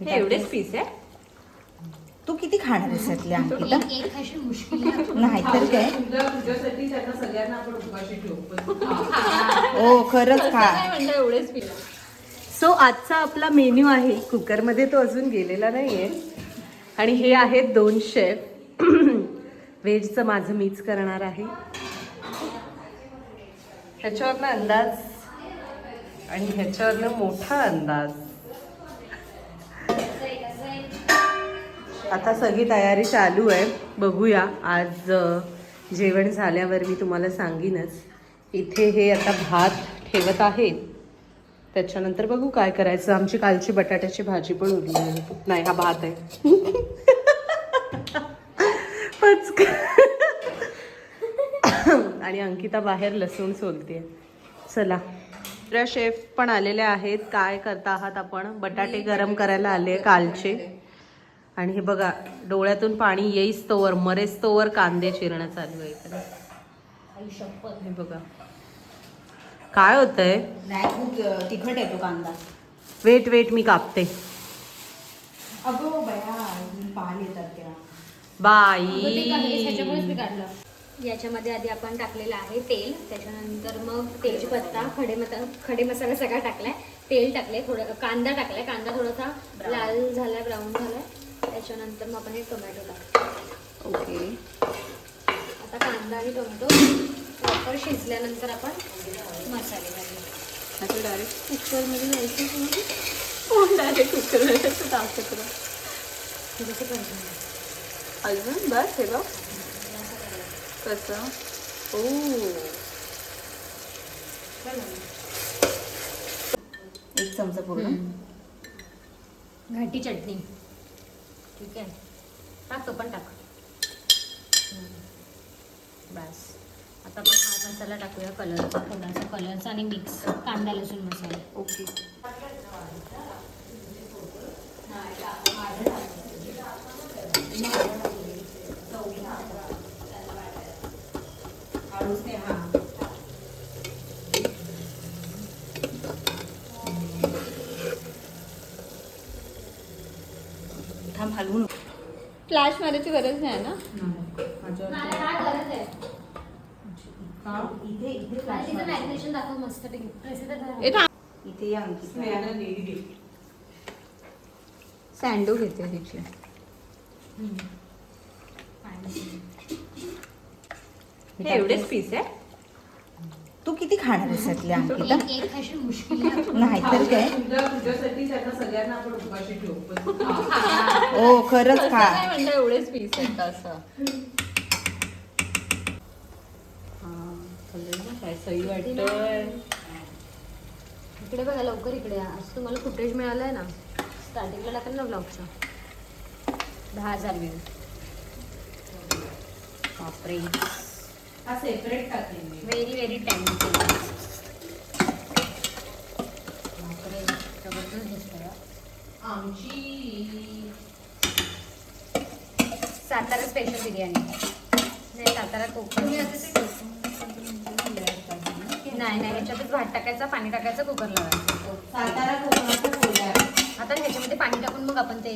हे एवढेच पीस आहे तू किती खाणार आहेस यातली अंकिता? एक एक अशी मुश्किल आहे. नाही तर काय? तुझ्या तुझ्यासाठी त्यांना सगळ्यांना आपण उपाशी ठेवू पण तू खा. हो खरंच खा. नाही म्हणजे एवढेच पीस सो आजचा आपला मेन्यू आहे. कुकरमध्ये तो अजून गेलेला नाहीये. आणि हे आहेत दोन शेफ व्हेजचं माझं मीच करणार आहे. ह्याच्यावरनं अंदाज आणि ह्याच्यावरनं मोठा अंदाज. आता सगळी तयारी चालू आहे. बघूया. आज जेवण झाल्यावर मी तुम्हाला सांगीनच. इथे हे आता भात ठेवत आहेत त्याच्यानंतर बघू काय करायचं. आमची कालची बटाट्याची भाजी पण उरली आहे. नाही हा भात आहे. पचक. आणि अंकिता बाहेर लसूण सोलते चला. दुसऱ्या शेफ पण आलेले आहेत. काय करता आहात आपण? बटाटे गरम करायला आले कालचे. आणि हे बघा डोळ्यातून पाणी येईस तोवर मरेस तोवर कांदे चिरणं चालू आहे इकडे. हे बघा. काय होतंय? नाही खूप अ, तिखट आहे तो कांदा. वेट वेट मी कापते. अगो बया येतात बाई. काढलं. याच्यामध्ये आधी आपण टाकलेलं आहे तेल. त्याच्यानंतर मग तेजपत्ता खडे मता खडे मसाला सगळा टाकलाय. तेल टाकले थोडं कांदा टाकलाय. कांदा थोडासा लाल झालाय ब्राऊन झालाय. त्याच्यानंतर मग आपण हे टोमॅटो टाकतो. ओके. आता कांदा आणि टोमॅटो प्रॉपर शिजल्यानंतर आपण मसाले घालू. आता डायरेक्ट कुकरमध्ये जायचं डायरेक्ट कुकरमध्ये टाकत जसे पाहिजे अजून? बस हे बघ. कसं? ओ. एक चमचा पूर्ण. घाटी चटणी. ठीक आहे. टाक तो पण टाक. बस. आता आपण हा मसाला टाकूया कलरचा थोडासा कलरचा आणि मिक्स कांदा लसूण मसाला. ओके. थांब हलवू नको. फ्लॅश मारायची गरज नाही ना इथे इथे flash दाखव मस्त पैकी ए थांब इथे या अंकिता. सँडो घेते तिची हे एवढेच पीस आहे तू किती खाणार आहेस यातली अंकिता एक एक अशी मुश्किल आहे. नाही तर काय. हो खरंच खा. नाही एवढेच पीस आहेत असं. काय सही वाटतोय? इकडे बघा लवकर इकडे या. आज तुम्हाला फुटेज मिळालंय ना? स्टार्टिंगला टाकेल ना ब्लॉगच्या दहा हजार व्ह्यू बापरे. हा सेपरेट टाकेल मी व्हेरी व्हेरी हा. आमची सातारा स्पेशल बिर्याणी. नाही सातारा कोकण नाही नाही ह्याच्यातच भात टाकायचा पाणी टाकायचं कुकर लावायचं. सातारा कोकणाचा कोल्हा आता ह्याच्यामध्ये पाणी टाकून मग आपण ते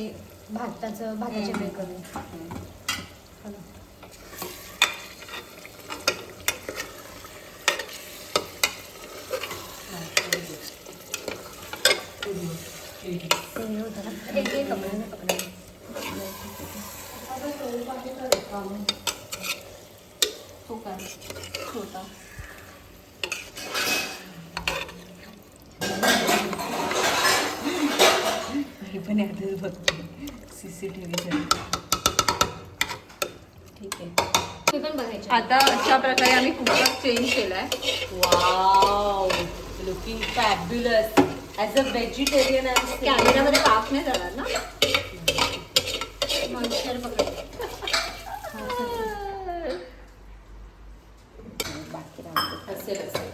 भाताचं भाताचे. वेळ करू ते हे होतं ना. हे घे कपडे, हे कपडे. तो काय छोटा हे पण ऍड्रेस ठीक आहे हे पण बघायचे आता अशा प्रकारे आम्ही कुकर चेंज केलाय wow looking fabulous as a vegetarian कॅमेरामध्ये पाप नाही जाणार ना? मॉइश्चर पकड असेल असेल.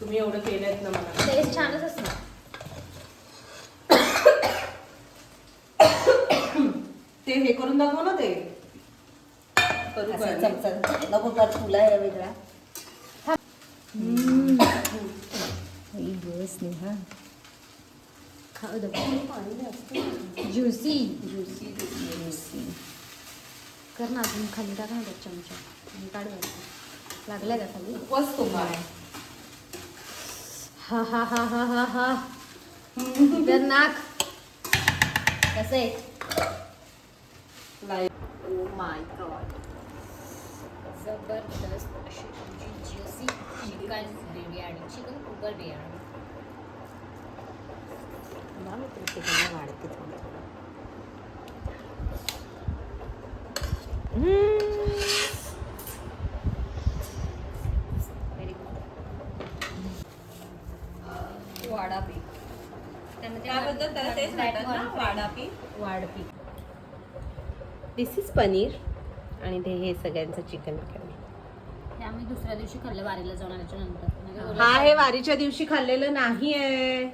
तुम्ही एवढं केलंत ना मला. टेस्ट छानच असणार. ते हे करून दाखव ना ते. करू का? चमचा नको तुला आहे वेगळा. खाऊ दे ज्युसी ज्युसी ज्युसी कर ना अजून खाली टाका ना त्यात चमचा आणि काढ. लागलाय का खाली. उपवास तुम्हाला हा हा हा हा हा हा. तर नाक. कसं? आहे ओ माय गॉड जबरदस्त अशी तुमची juicy chicken biryani chicken cooker biryani. वाढते थोडं हम्म. व्हेरी गुड वाडा पीठ त्यामध्ये त्याबद्दल त्याला तेच म्हणतात ना वाडा पीठ वाढपी दिस इज पनीर आणि ते हे सगळ्यांचं चिकन हे आम्ही दुसऱ्या दिवशी खाल्लं वारीला जाऊन आल्याच्यानंतर हा हे वारीच्या दिवशी खाल्लेलं नाही आहे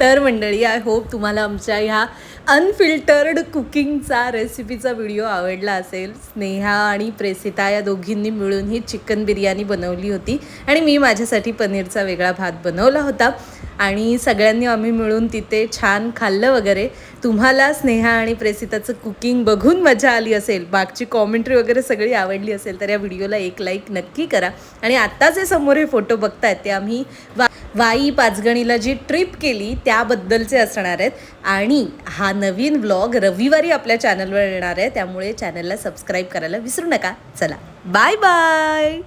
तर मंडळी आय होप तुम्हाला आमच्या ह्या अनफिल्टर्ड कुकिंगचा रेसिपीचा व्हिडिओ आवडला असेल. स्नेहा आणि प्रेसिता या दोघींनी मिळून ही चिकन बिर्याणी बनवली होती आणि मी माझ्यासाठी पनीरचा वेगळा भात बनवला होता. आणि सगळ्यांनी आम्ही मिळून तिथे छान खाल्लं वगैरे. तुम्हाला स्नेहा आणि प्रेसिताचं कुकिंग बघून मजा आली असेल मागची कॉमेंट्री वगैरे सगळी आवडली असेल तर या व्हिडिओला एक लाईक नक्की करा. आणि आत्ता जे समोर हे फोटो बघतायत ते आम्ही वा वाई पाचगणीला जी ट्रिप केली त्याबद्दलचे असणार आहेत. आणि हा नवीन व्लॉग रविवारी आपल्या चॅनलवर येणार आहे. त्यामुळे चॅनलला सबस्क्राईब करायला विसरू नका. चला बाय बाय